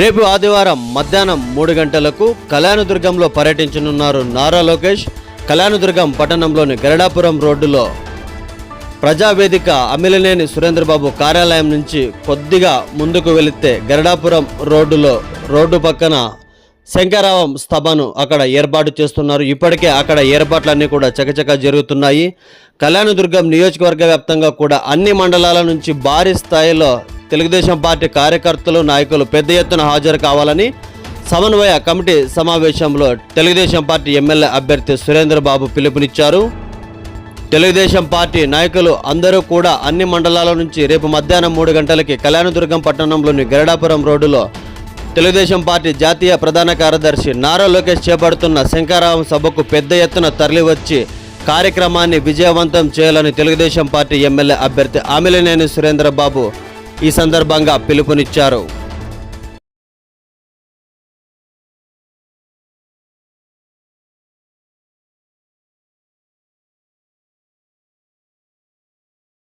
రేపు ఆదివారం మధ్యాహ్నం మూడు గంటలకు కళ్యాణదుర్గంలో పర్యటించనున్నారు నారా లోకేష్. కళ్యాణదుర్గం పట్టణంలోని గరడాపురం రోడ్డులో ప్రజావేదిక అమిలనేని సురేంద్రబాబు కార్యాలయం నుంచి కొద్దిగా ముందుకు వెళితే గరడాపురం రోడ్డులో రోడ్డు పక్కన శంకరావం స్థభను అక్కడ ఏర్పాటు చేస్తున్నారు. ఇప్పటికే అక్కడ ఏర్పాట్లన్నీ కూడా చకచక జరుగుతున్నాయి. కళ్యాణదుర్గం నియోజకవర్గ వ్యాప్తంగా కూడా అన్ని మండలాల నుంచి భారీ స్థాయిలో తెలుగుదేశం పార్టీ కార్యకర్తలు నాయకులు పెద్ద ఎత్తున హాజరు కావాలని సమన్వయ కమిటీ సమావేశంలో తెలుగుదేశం పార్టీ ఎమ్మెల్యే అభ్యర్థి సురేంద్రబాబు పిలుపునిచ్చారు. తెలుగుదేశం పార్టీ నాయకులు అందరూ కూడా అన్ని మండలాల నుంచి రేపు మధ్యాహ్నం మూడు గంటలకి కళ్యాణదుర్గం పట్టణంలోని గరడాపురం రోడ్డులో తెలుగుదేశం పార్టీ జాతీయ ప్రధాన కార్యదర్శి నారా లోకేష్ చేపడుతున్న శంకారావం సభకు పెద్ద ఎత్తున తరలివచ్చి కార్యక్రమాన్ని విజయవంతం చేయాలని తెలుగుదేశం పార్టీ ఎమ్మెల్యే అభ్యర్థి ఆమిలినేని సురేంద్రబాబు ఈ సందర్భంగా పిలుపునిచ్చారు.